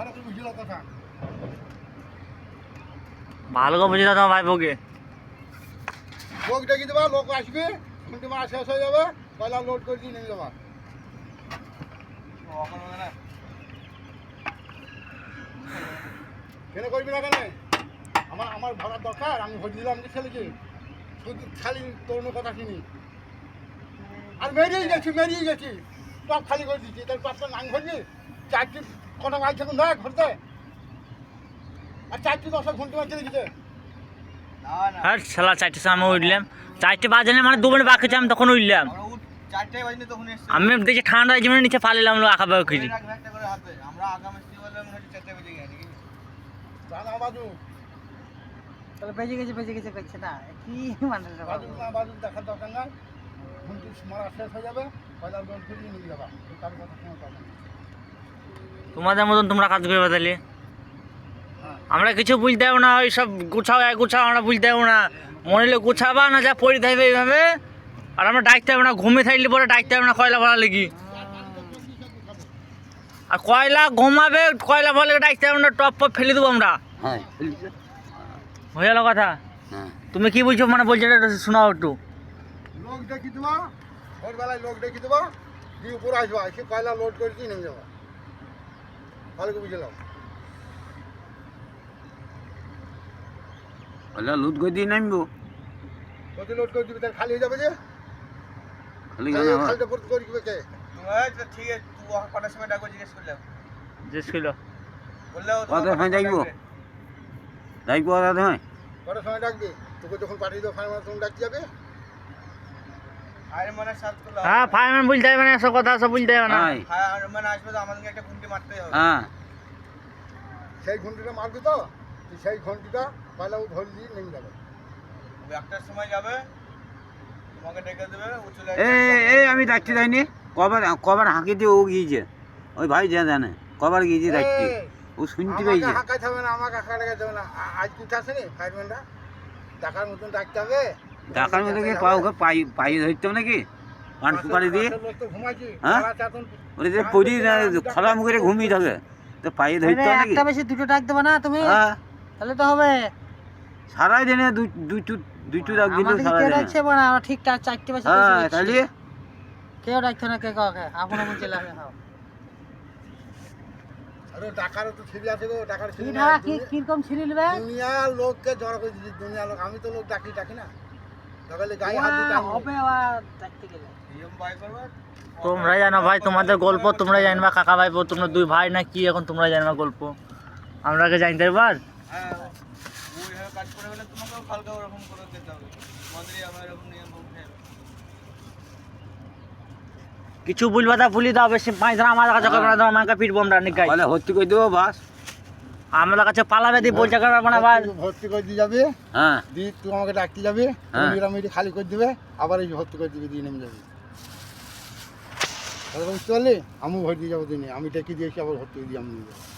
ভালো করে বুঝলো কথা। ভালো করে বুঝে দাও তোমার ভাইপোকে। লোক ডেকে দেবা লোক আসবে ঘন্টি মারা শেষ হয়ে যাবে পয়লা লোড করে দিয়ে নেমে যাবা। কেন করবি না কেন? আমার আমার ভাড়ার দরকার আমি ভোট দিলাম যে ছেলেকে। শুধু খালি তোর কথা শুনি। আর মেরিয়ে গেছি মেরিয়ে গেছি। টপ খালি করে দিচ্ছি তার টপটা নাম ঘটবি চারটি কটা মাইল থাকুন না ঘরতে। আর চারটি দশটা ঘন্টি মারতে রেখেছে হ্যাঁ শালা চারটের সময় আমি উঠলাম। চারটে বাজে মানে দু মিনিট বাকি আমি তখন উঠলাম। চারটায় বাজলে তখন আমি দেখছি ঠান্ডা জীবনে নিচে ফালিলাম আঁকা বাঁকা করে। তাহলে বেজে গেছে বেজে গেছে করছে না কি মানে না দেখার দরকার মারা শেষ হয়ে যাবে পয়লা লোড করে নিয়ে যাবা। তার কথা কোনো কথা নেই। তোমাদের মতন তোমরা কাজ করবে তাহলে? আমরা কিছু বুঝতে পারব না ওই সব গুছাও এক গুছাও আমরা বুঝতে পারব না। মনে হলে গুছাবা না যা পড়ে থাকবে এইভাবে। আর আমরা ডাকতে হবে না ঘুমিয়ে থাকলে পরে ডাকতে হবে না কয়লা ভরা লেগে। আর কয়লা ঘুমাবে কয়লা ভরা লেগে ডাকতে হবে না টপ টপ ফেলে দেবো আমরা। হ্যাঁ হয়ে গেল কথা? তুমি কি বলছো? মানে বলছো এটা শোনাও একটু। লোক দেখি দেবা ভোরবেলায় লোক দেখি দেবা দিয়ে উপরে আসবা? এসে কয়লা লোড করে নেমে যাবা? ভালো করে বুঝলাম ওলা লুট করে দিয়ে নামবো। কত লোড করে দিবি তার খালি হয়ে যাবে যে। খালি তাহলে খালিটা ভর্তি করে দিবে কে? ঠিক আছে তুই কটার সময় ডাকবো জিজ্ঞেস করলাম। যে ছিল বললেও কত সময় ডাকবো? হয় কটার সময়? ডাকবি? তোকে যখন পাঠিয়ে দেবো তখন ডাকতে যাবে। মানে হ্যাঁ ফাইনাল বুঝতে হবে না সব কথা সব বুঝতে হবে না। হ্যাঁ মানে আসবে তো আমাদেরকে একটা ঘুমটি মারতেই হবে। হ্যাঁ। সেই ঘন্টিটা মারবি তো? সেই ঘন্টিটা ও নেমে যাবে। একটার সময় যাবে তোমাকে ডেকে দেবে ও চলে এ এ আমি ডাকতে যাইনি কবার কবার হাঁকি দিয়ে ও গিয়েছে। ওই ভাই যা জানে কবার গিয়েছে ডাকতে ও শুনতে আমাকে পেয়েছে। হবে না আমাকে হাঁকাইতে হবে না। আজ কি আসেনি ফায়ারম্যানরা ডাকার মতন ডাকতে হবে। ডাকার মধ্যে কি পা ওকে পাই পাই ধরতে হবে নাকি? পান সুপারি দিয়ে? হ্যাঁ? ওরে যে পরি খোলা মুখে ঘুমিয়ে থাকে তো পায়ে ধরতে মানে নাকি? একটা বেশি দুটো ডাক দেবো না তুমি। হ্যাঁ। তাহলে তো হবে। সারাই দিনে দুই দুইটু দুইটু ডাক দিল আমাদেরকে সারা কেউ দিনে ডাকছে না আমরা ঠিক টা- চারটে বেশি হ্যাঁ তাহলে কেউ ডাকছে না কে কাউকে? আপন আপন চলে আসে। আরে তো ছিঁড়ি আছে গো কি কীরকম ছিঁড়ি নেবে? দুনিয়ার লোককে জড়ো করে দিচ্ছি দুনিয়ার লোক। আমি তো লোক ডাকি ডাকি না। তোমরা জানো ভাই তোমাদের গল্প তোমরা জানবা কাকা ভাই তোমরা দুই ভাই না কি এখন তোমরা জানবা গল্প। আমরা আগে জানতে পারবার হ্যাঁ কিছু ভুলবা তা ভুলি দাও বেশি পাঁচ ধরা আমার কাছে করবে না তোমার পিটবো আমরা নিকাই বলে ভর্তি করে দেবো বাস? আমাদের কাছে পালাবে দি বলছে করবে না ভাই ভর্তি করে দিয়ে যাবে। হ্যাঁ। দি তুই আমাকে ডাকতে যাবে। হ্যাঁ। এটা খালি করে দিবে আবার এই ভর্তি করে দিবে দিয়ে নেমে যাবে। তাহলে বুঝতে পারলি? আমি ভর্তি যাব দিনে। আমি ডেকে দিয়েছি আবার ভর্তি করে দিয়ে আমি নিয়ে যাব।